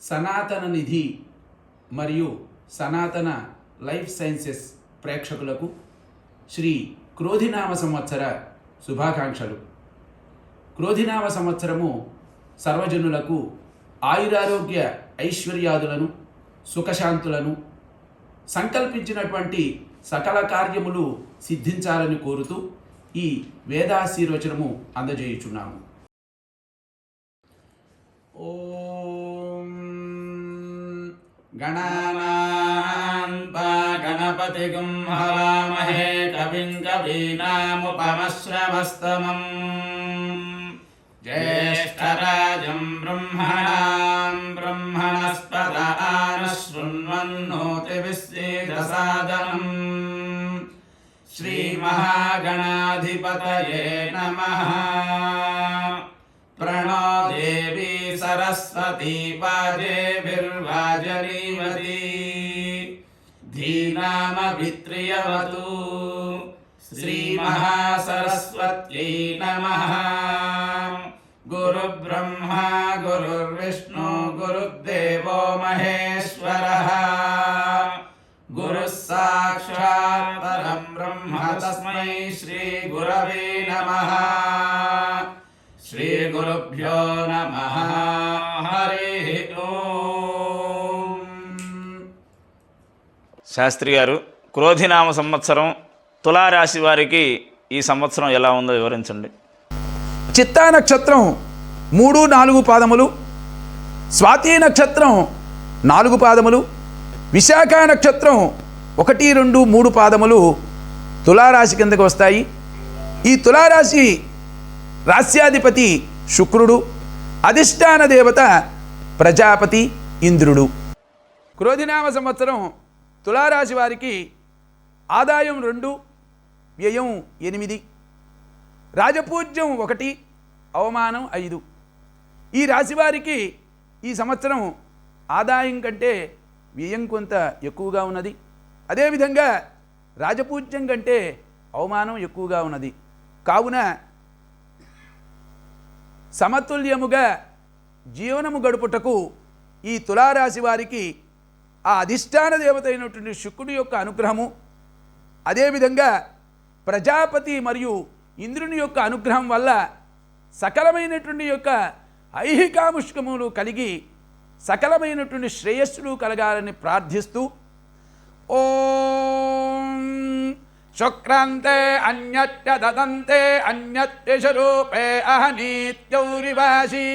సనాతన నిధి మరియు సనాతన లైఫ్ సైన్సెస్ ప్రేక్షకులకు శ్రీ క్రోధినామ సంవత్సర శుభాకాంక్షలు. క్రోధినామ సంవత్సరము సర్వజనులకు ఆయురారోగ్య ఐశ్వర్యాదులను సుఖశాంతులను సంకల్పించినటువంటి సకల కార్యములు సిద్ధించాలని కోరుతూ ఈ వేదాశీర్వచనము అందజేయుచున్నాము. ఓ गणपतिगुं हवामहे कविं कवीनामुपमश्रवस्तमम् ज्येष्ठराजं ब्रह्मणां ब्रह्मणस्पद आनशृण्वन्नोतिविश्वेदसादनम् श्रीमहागणाधिपतये नमः सरस्वती वाजेभिर्वाजनीवती धीनामभित्रियवतु श्रीमहासरस्वत्यै नमः गुरुब्रह्मा गुरुर्विष्णु गुरुर्देवो महेश्वरः శాస్త్రి గారు క్రోధినామ సంవత్సరం తులారాశి వారికి ఈ సంవత్సరం ఎలా ఉందో వివరించండి. చిత్తా నక్షత్రం మూడు నాలుగు పాదములు స్వాతి నక్షత్రం నాలుగు పాదములు విశాఖ నక్షత్రం ఒకటి రెండు మూడు పాదములు తులారాశి కిందకు వస్తాయి. ఈ తులారాశి రాస్యాధిపతి శుక్రుడు అధిష్టాన దేవత ప్రజాపతి ఇంద్రుడు. క్రోధినామ సంవత్సరం తులారాశి వారికి ఆదాయం రెండు వ్యయం ఎనిమిది రాజపూజ్యం ఒకటి అవమానం ఐదు. ఈ రాశివారికి ఈ సంవత్సరం ఆదాయం కంటే వ్యయం కొంత ఎక్కువగా ఉన్నది. అదేవిధంగా రాజపూజ్యం కంటే అవమానం ఎక్కువగా ఉన్నది. కావున సమతుల్యముగా జీవనము గడుపుటకు ఈ తులారాశి వారికి ఆ అధిష్టాన దేవత అయినటువంటి శుక్రుడి యొక్క అనుగ్రహము అదేవిధంగా ప్రజాపతి మరియు ఇంద్రుని యొక్క అనుగ్రహం వల్ల సకలమైనటువంటి యొక్క ఐహికాముష్కములు కలిగి సకలమైనటువంటి శ్రేయస్సులు కలగాలని ప్రార్థిస్తూ ఓ शुक्रान्ते अन्यच्च ददन्ते अन्यत्तिशरूपे अहनीत्यौरिवासी।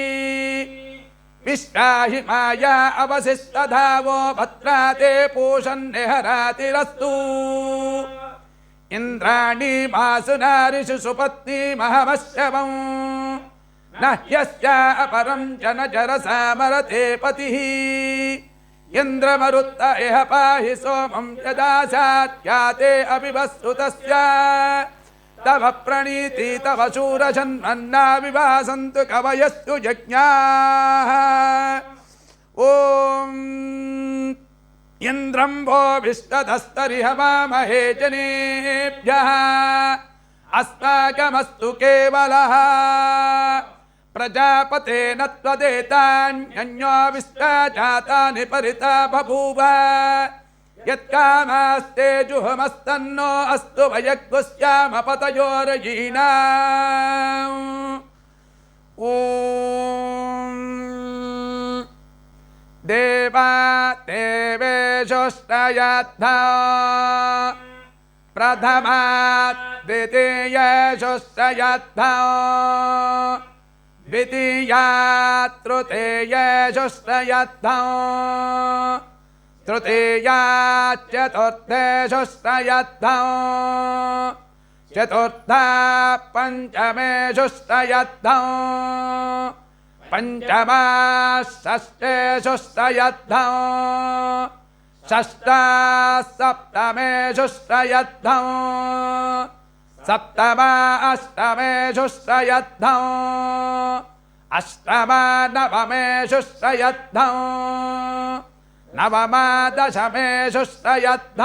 विश्वाहि माया अवशिष्टधावो भद्रा ते पूषन्निहरातिरस्तु। इन्द्राणी मासुनारिषु सुपत्नीमहमश्यवम् न ह्यस्या अपरं जनजरसामरते पतिः। इन्द्रमरुत्त इह पाहि सोमं यदा सात्या अपि वस्तुतस्य तव प्रणीति तव शूरजन्मन्नाविभासन्तु कवयस्तु यज्ञाः। ॐ इन्द्रं भो विश्वदस्तरिह वामहे जनेभ्यः। अस्माकमस्तु केवलः। प्रजापतेन त्वदेतान्यो त्वदेतान्योऽष्ट जातानि परिता बभूव। यत्कामास्ते जुहमस्तन्नो अस्तु वैयक्तुश्यामपतयोर्जीना ॐ देवा देवेशुष्टयद्धा प्रथमा देते द्वितीया तृतीयेषुश्रयद्धौ तृतीया चतुर्थेषुश्रयद्धौ चतुर्था पञ्चमेषुश्रयद्धौ पञ्चमा षष्ठेषुश्रयद्धौ षष्टा सप्तमेषुश्रयद्धौ सप्तम अष्टमेषु श्रयद्ध अष्टम नवमेषु श्रयद्ध नवम दशमेषु श्रयद्ध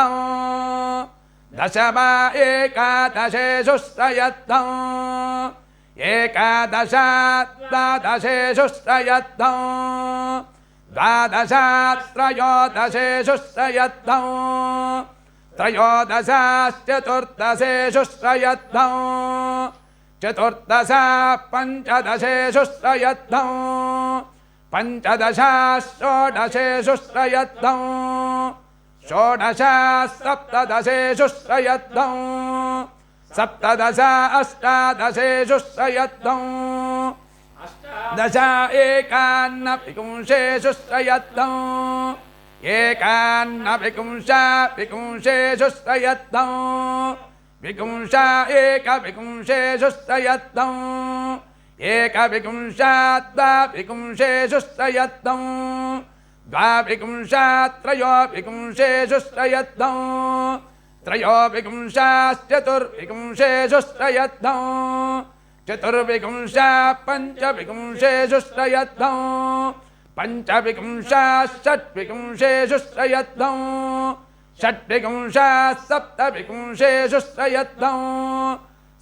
दशम एकादशेषु श्रयद्ध एकादशाद्वादशेषु श्रयद्ध द्वादशात्रयोदशेषु श्रयद्ध त्रयोदशाश्चतुर्दशेषुश्रयद्धौ चतुर्दशा पञ्चदशेषुश्रयद्धौ पञ्चदशाषोडशेषुश्रयद्धौ षोडशा सप्तदशेषुश्रयद्धौ सप्तदश अष्टादशेषुश्रयद्धौ दश एकान्नविपुंसेषुश्रयद्धौ श्रयद्धौ एकान्नपिकुंशा पिकुंशेषु श्रयद्धौ विकुंशा एकविकुंशेषु श्रयद्धौ एकविकुंशाद्वा विकुंशेषु श्रयद्धौ द्वाविकुंशात्रयोविकुंशेषु श्रयद्धौ त्रयोविकुंशाश्चतुर्विकुंशेषु श्रयद्धौ चतुर्विकुंशा पञ्चविकुंशेषु श्रयद्धौ पञ्चविकुंशा षट्विकुंशेषु श्रयद्धौ षट्विकुंशा सप्तविकुंशेषु श्रयद्धौ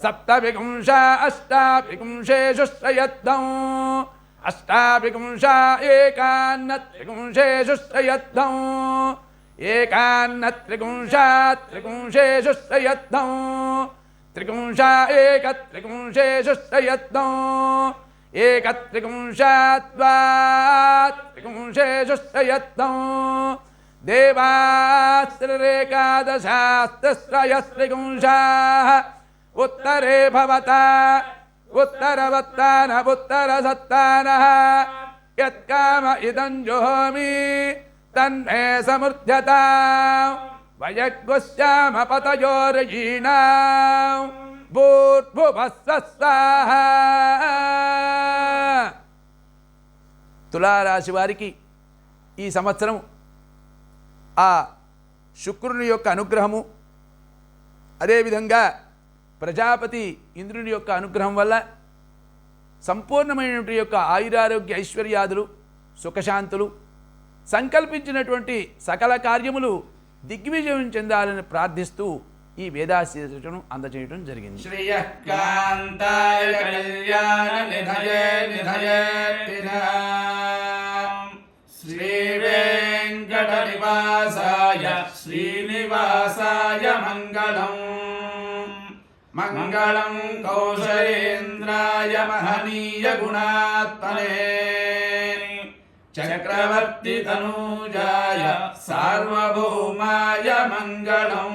सप्तविकुंशा अष्टाविकुंशेषु श्रयद्धौ अष्टाविकुंशा एकान्नत्रिकुंशेषु श्रयद्धौ एकान्नत्रिकुंशा त्रिकुंशेषु श्रयद्धौ त्रिकुंशा एकत्रिकुंशेषु श्रयद्धौ एकत्रिपुंशात्वात्रिपुंशेषुश्रयत्नौ देवास्त्रिरेकादशास्तिस्रयस्त्रिपुंशाः उत्तरे भवता उत्तरवत्तानवुत्तरसत्तानः यत्काम इदं जुहोमि तन्मे समृध्यता वयग्स्यामपतयोर्यीणाम् తులారాశి వారికి ఈ సంవత్సరం ఆ శుక్రుని యొక్క అనుగ్రహము అదేవిధంగా ప్రజాపతి ఇంద్రుని యొక్క అనుగ్రహం వల్ల సంపూర్ణమైనటువంటి యొక్క ఆయురారోగ్య ఐశ్వర్యాదులు సుఖశాంతులు సంకల్పించినటువంటి సకల కార్యములు దిగ్విజయం చెందాలని ప్రార్థిస్తూ ఈ వేదాశీర్షను అందచేయటం జరిగింది. శ్రీయకాంతాయ నివాసాయ శ్రీనివాసాయ మంగళం. మంగళం కౌశలేంద్రాయ మహనీయ గుణాత్మనే చక్రవర్తి తనూజాయ సార్వభౌమాయ మంగళం.